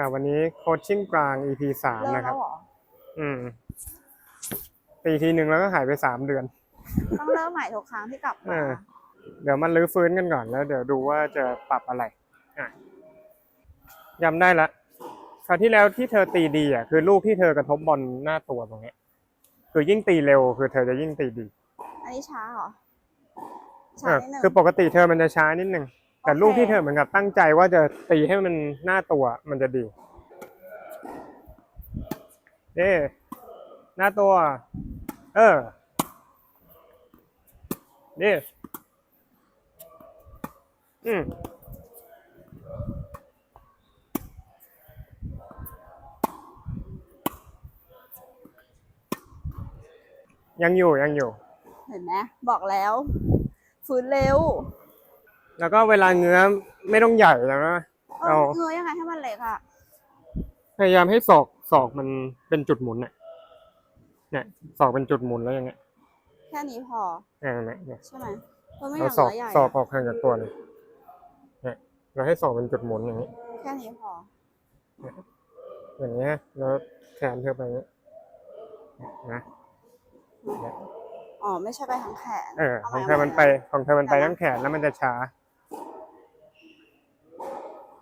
อ่าวันนี้โคชชิ่งกลาง EP สามเลิกนะคแล้รับ วเหรอ อืมปีทีหนึ่งแล้วก็หายไปสามเดือน ต้องเริ่มใหม่ทุกครั้งที่กลับเอมาอเดี๋ยวมันรื้อฟื้นกันก่อนแล้ว เดี๋ยวดูว่าจะปรับอะไรอะจำได้ละคราวที่แล้วที่เธอตีดีอะคือลูกที่เธอกระทบบอลหน้าตัวตรงเนี้ยคือยิ่งตีเร็ว คือเธอจะยิ่งตีดีอันนี้ช้าเหรอเอช้าอนิดนึงคือปกติเธอมันจะช้านิดนึง แต่โอเคลูกที่เธอเหมือนกับตั้งใจว่าจะตีให้มันหน้าตัวมันจะดีเอ๊หน้าตัว เออนี่อืมยังอยู่ยังอยู่ เห็นไหมบอกแล้ว ฟื้นเร็ว แล้วก็เวลาเงื้อไม่ต้องใหญ่แล้วนะเอเอาอเงยยังไงให้มันเล็กอะพยายามให้ศอกศอกมันเป็นจุดหมุนเนี่ยเนี่ยศอกเป็นจุดหมุนแล้วอย่างเงี้ยแค่นี้พอเนี่ยเนี่ยเนี่ยใช่ไหมเพราะไม่อเรายากศอกเนื้อใหญ่ศอกอะออกห่างจากตัวเลยเนี่ยเราให้ศอกเป็นจุดหมุนอย่างนี้ แค่นี้พออย่างเงี้ยแล้วแขนเธอไปอย่างเงี้ยนะอ๋อไม่ใช่ไปทั้งแขนเออาของใหเธอมันไปาใหของเธอมันไปเดี๋ยวนะทั้งแขนแล้วมันจะช้า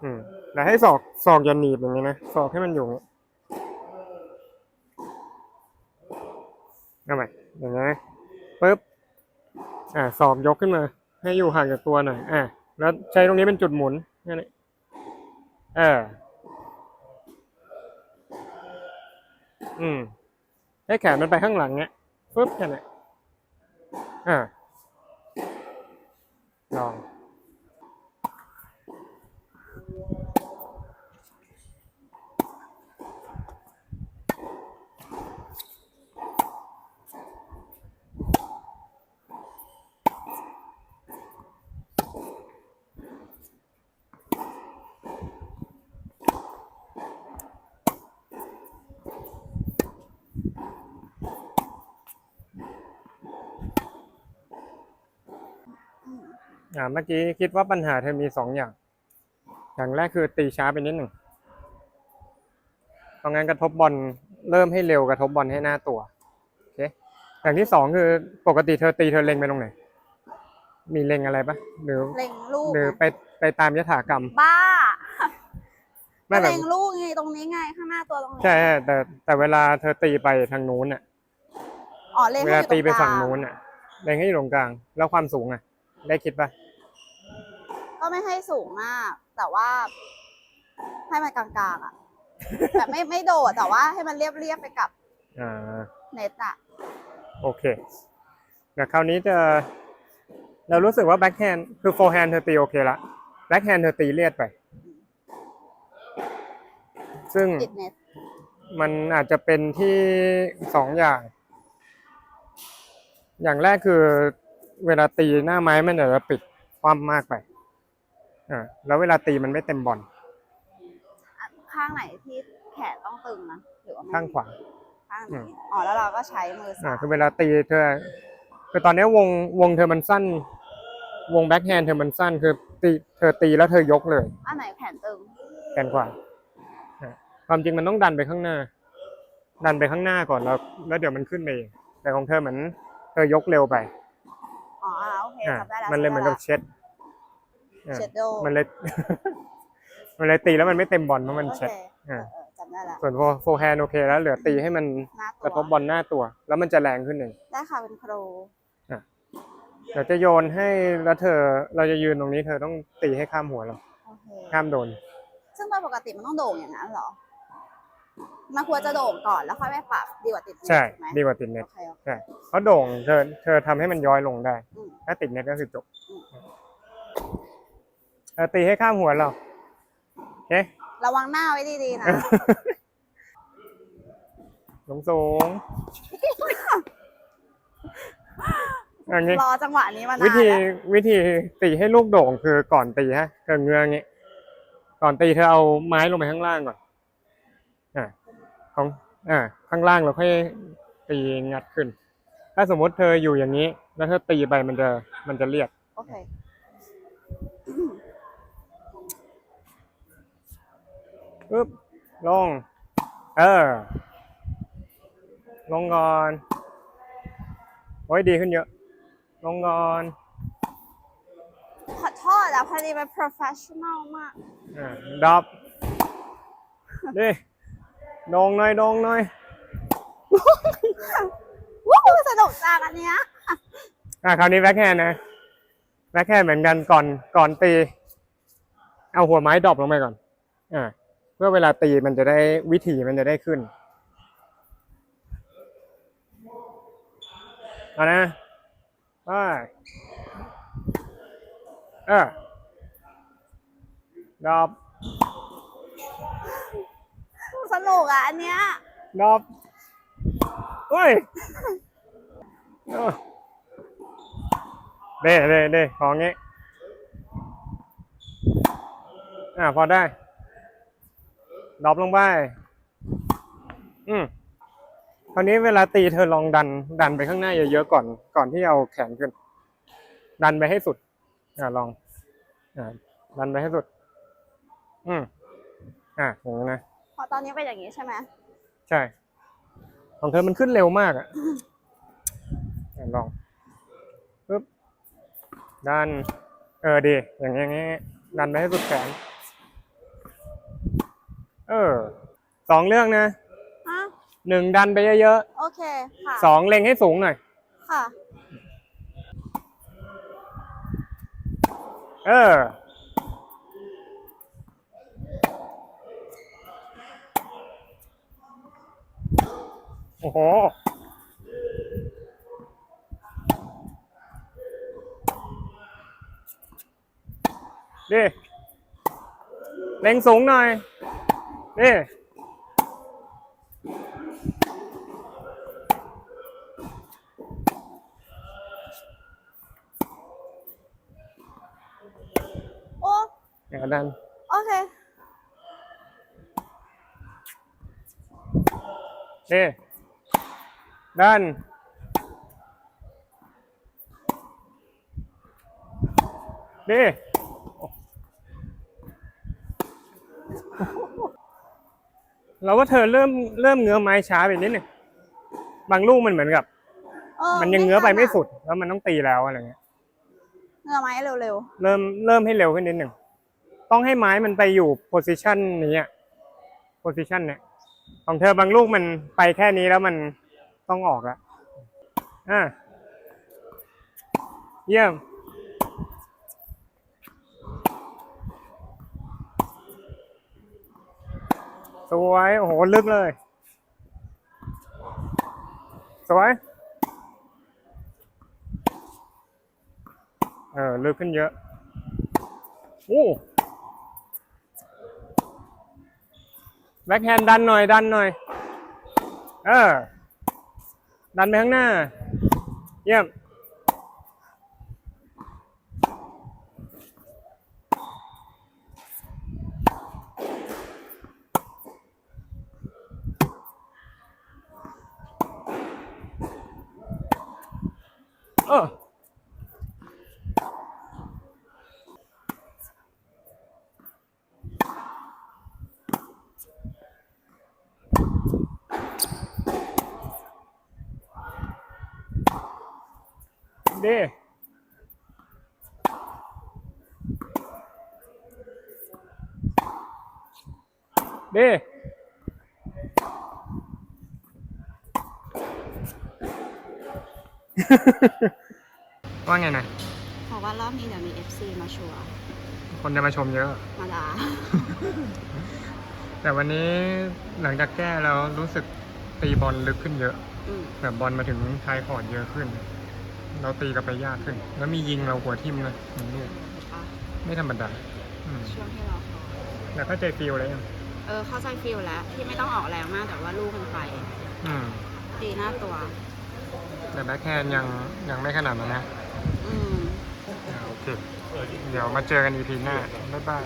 อืมแล้วให้ศอกศอกอย่าหนีบอย่างนี้นะศอกให้มันอยู่นี้เอาใหม่อย่างนี้นปึ๊บอ่าศอกยกขึ้นมา ให้อยู่ห่างจากตัวหน่อยอ่าแล้วใช้ตรงนี้เป็นจุดหมุนนั่นเอออืมให้แขนมันไปข้างหลังเนี้ยปึ๊บแค่นั้อ่าลอง อ่าเมื่อกี้คิดว่าปัญหาเธอมีสองอย่าง อย่างแรกคือตีช้าไปนิดหนึ่งเพราะงั้นกระทบบอลเริ่มให้เร็วกระทบบอลให้หน้าตัวโอเคอย่างที่สองคือปกติเธอตีเธอเล็งไปตรงไหน มีเล็งอะไรปะหรือเล็งลูกหรือไงไปไปตามยถากรรม บ้าไม่แบบเล็งลูกไงตรงนี้ไงข้างหน้าตัวตรงนี้ใช่ใช่แต่แต่เวลาเธอตีไปทางนู้นน่ะอ๋อเล็งเวให้ลาอยู่ตีไปรงกลฝั่งนู้นน่ะเล็งให้อยู่ตรงกลาง แล้วความสูงอะ ได้คิดปะก็ไม่ให้สูงมาก แต่ว่า ให้มันกลางๆอะ แบบไม่ไม่โดดแต่ว่าให้มันเรียบเรียบๆไปกับอ่าเน็ตอะ โอเคเดี๋ยวคราวนี้จะ เรารู้สึกว่าแบ็คแฮนด์คือโฟร์แฮนด์เธอตีโอเคละแบ็คแฮนด์เธอตีเลียดไป ซึ่งติดเน็ต มันอาจจะเป็นที่สองอย่าง อย่างแรกคือ เวลาตีหน้าไม้มันอาจจะปิดความมากไปอ่าแล้วเวลาตีมันไม่เต็มบอลข้างไหนที่แขนต้องตึงนะหรือว่าไม่ข้างขวา ข้างอืนี้มอ๋อแล้วเราก็ใช้มืออ่าซ้ายคือเวลาตีเธอคือตอนนี้วงวงเธอมันสั้น วงแบ็คแฮนด์เธอมันสั้นคือตีเธอตีแล้วเธอยกเลย อันไหนแขนตึงแกนกว่าอะความจริงมันต้องดันไปข้างหน้า ดันไปข้างหน้าก่อนแล้ว แล้วเดี๋ยวมันขึ้นไปเองแต่ของเธอเหมือนเธอยกเร็วไป อ๋ออ่าโอเคอะจำได้แล้วมันเลยเหมือนกับจำได้เช็ดอะเช็ดโดมันเลย มันเลยตีแล้วมันไม่เต็มบอลเพราะมันโอเคเช็ดเออเออจำได้แล้วส่วนโฟโฟแฮนโอเคแล้วเหลือตีให้มันหน้ากระทตัวบบอลหน้าตัว แล้วมันจะแรงขึ้นเองได้ค่ะเป็นโครเดี๋ยวจะโยนให้แล้วเธอเราจะยืนตรงนี้เธอต้องตีให้ข้ามหัวเรา โอเคข้ามโดน ซึ่งโดยปกติมันต้องโด่งอย่างนั้นเหรอ มันควรจะโด่งก่อนแล้วค่อยไปปรับดีกว่าติดเน็ตใช่ถูกไหมดีกว่าติดเน็ตโอเคโอเค ใช่เพราะโด่งเธอเธอทำให้มันย้อยลงได้ อืม ถ้าติดเน็ตก็คือจบอืม เออตีให้ข้ามหัวเราโอเค ระวังหน้าไว้ดีๆนะสูงสูงอย่างงี้รอจังหวะนี้มานานวิธีแล้ววิธีตีให้ลูกโด่งคือก่อนตีฮะเธอเงื้ออย่างงี้ก่อนตีเธอเอาไม้ลงไปข้างล่างก่อนอ่า ของอ่าข้างล่างเราค่อยตีงัดขึ้น ถ้าสมมติเธออยู่อย่างนี้ แล้วเธอตีไปมันจะมันจะเรียบโอเคปึ๊บลง เออ ลงก่อนโอ้ยดีขึ้นเยอะ ลงก่อนขอโทษอะพอดีเป็น professional มาก อ่าดับ ดิดงหน่อยดงหน่อยวู้สนุกจังอันเนี้ยอะคราวนี้แบ็คแฮนด์นะแบ็คแฮนด์เหมือนกันก่อนก่อนตี เอาหัวไม้ดรอปลงไปก่อน อ่าเพื่อเวลาตีมันจะได้วิถีมันจะได้ขึ้นเอานะไปเออดรอป สนุ กอะอันเนี้ยดอปเฮ้ยเด้เด้เด้ของงี้อ่าพอได้ดรอปลงไป อืมคราวนี้เวลาตีเธอลองดัน ดันไปข้างหน้าเยอะๆก่อน ก่อนที่เอาแขนขึ้น ดันไปให้สุด อ่าลอง อ่าดันไปให้สุด อืมอ่าอย่างนี้นะ อตอนนี้เป็นอย่างนี้ใช่ไหมใช่ ของเธอมันขึ้นเร็วมากอะอะลองปึ๊บดัน เออดีอย่างเงี้ยอย่างเงี้ยดันไปให้สุดแขน เออสองเรื่องนะฮะหนึ่งดันไปเยอะโอเค ค่ะ ๆสองเล็งให้สูงหน่อย ค่ะ เออ โอ้โหดิเล็งสูงหน่อยดิโอ้เดี๋ยวดันโอเคดิ ดันดิเราว่าเธอเริ่มเริ่มเงื้อไม้ช้าไปนิดหนึ่งบางลูกมันเหมือนกับ เออมันยังเงื้อไปไม่ทันอะสุด แล้วมันต้องตีแล้วอะไรเงี้ย เงื้อไม้เร็วเริ่มเริ่มให้เร็วขึ้นนิดหนึ่ง ต้องให้ไม้มันไปอยู่โพซิชันนี้อะโพซิชันเนี้ยของเธอบางลูกมันไปแค่นี้แล้วมัน ต้องออกละอะเยี่ยม สวย โอ้โห ลึกเลย สวย เออ ลึกขึ้นเยอะ โอ้แบ็คแฮนด์ดันหน่อย ดันหน่อย เออ ดันไปข้างหน้า เยี่ยม ดีดีว่าไงนะๆเพราะว่ารอบนี้เดี๋ยวมี FC มาชัวร์คนจะมาชมเยอะ มาด่า แต่วันนี้หลังจากแก้แล้วรู้สึกตีบอลลึกขึ้นเยอะ อืม แบบบอลมาถึงท้ายคอร์ดเยอะขึ้น เราตีกลับไปยากขึ้น แล้วมียิงเราหัวทิ่มนะมันลูกเห็นปะไม่ธรรมดาอืมช่วงที่เราขอแต่เข้าใจฟีลแล้วยังเออเข้าใจฟิลแล้วที่ไม่ต้องออกแรงมากแต่ว่าลูกมันไปอืมดีหน้าตัว แต่แบ็คแฮนด์ยังยังไม่ขนาดนั้นนะอืม อ่าโอเค เดี๋ยวมาเจอกัน EP หน้า บ๊ายบาย